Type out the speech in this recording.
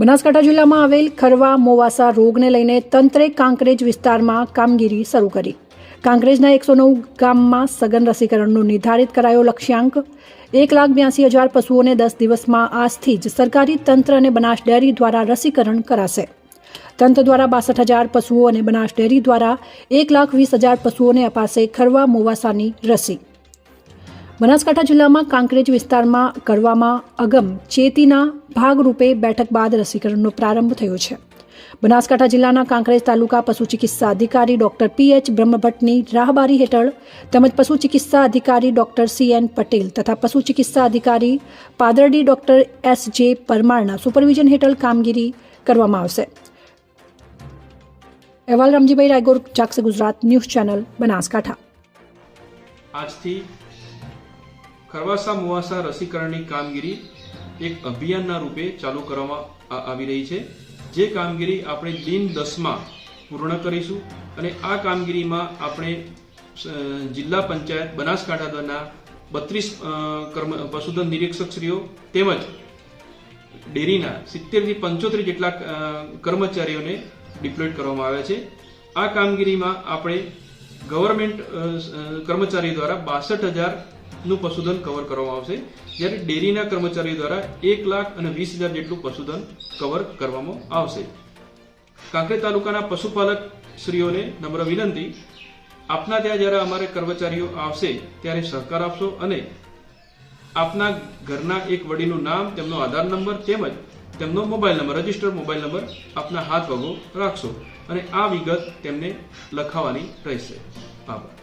બનાસકાંઠા જિલ્લામાં આવેલ ખરવા, મોવાસા રોગને લઈને તંત્રે કાંકરેજ વિસ્તારમાં કામગીરી શરૂ કરી. કાંકરેજના એકસો નવ ગામમાં સઘન રસીકરણનો નિર્ધારિત કરાયો લક્ષ્યાંક. એક લાખ બ્યાસી હજાર પશુઓને દસ દિવસમાં આજથી જ સરકારી તંત્ર અને બનાસ ડેરી દ્વારા રસીકરણ કરાશે. તંત્ર દ્વારા બાસઠ હજાર પશુઓ અને બનાસ ડેરી દ્વારા એક લાખ વીસ હજાર પશુઓને અપાશે ખરવા, મોવાસાની રસી. બનાસકાંઠા જિલ્લામાં કાંકરેજ વિસ્તારમાં કરવામાં અગમ ચેતીના ભાગરૂપે બેઠક બાદ રસીકરણનો પ્રારંભ થયો છે. બનાસકાંઠા જિલ્લાના કાંકરેજ તાલુકા પશુ ચિકિત્સા અધિકારી ડોક્ટર પી એચ બ્રહ્મભટ્ટની રાહબારી હેઠળ તેમજ પશુ ચિકિત્સા અધિકારી ડોક્ટર સી એન પટેલ તથા પશુ ચિકિત્સા અધિકારી પાદરડી ડોક્ટર એસ જે પરમારના સુપરવિઝન હેઠળ કામગીરી કરવામાં આવશે. અહેવાલ રામજીભાઈ રાયગોર જાગસે ગુજરાત ન્યૂઝ ચેનલ બનાસકાંઠા. આજથી ખરવાસા મુવાસા રસીકરણની કામગીરી એક અભિયાનના રૂપે ચાલુ કરવામાં આવી રહી છે. જે કામગીરી આપણે દિન દસમાં પૂર્ણ કરીશું અને આ કામગીરીમાં આપણે જિલ્લા પંચાયત બનાસકાંઠા દ્વારા બત્રીસ કર્મ, પશુધન નિરીક્ષકશ્રીઓ તેમજ ડેરીના સિત્તેરથી પંચોતેર જેટલા કર્મચારીઓને ડિપ્લોય કરવામાં આવ્યા છે. આ કામગીરીમાં આપણે ગવર્મેન્ટ કર્મચારી દ્વારા બાસઠ હજારનું પશુધન કવર કરવામાં આવશે. જ્યારે ડેરીના કર્મચારીઓ દ્વારા એક લાખ અને વીસ હજાર જેટલું પશુધન કવર કરવામાં આવશે. કાંકરેજ તાલુકાના પશુપાલક શ્રીઓને નમ્ર વિનંતી, આપના ત્યાં જ્યારે અમારે કર્મચારીઓ આવશે, ત્યારે સહકાર આપશો અને આપના ઘરના એક વડીલનું નામ, તેમનો આધાર નંબર તેમજ તેમનો mobile number, registered mobile number આપના હાથ વગો રાખશો અને આ વિગત તેમને લખાવવાની રહેશે. આભાર.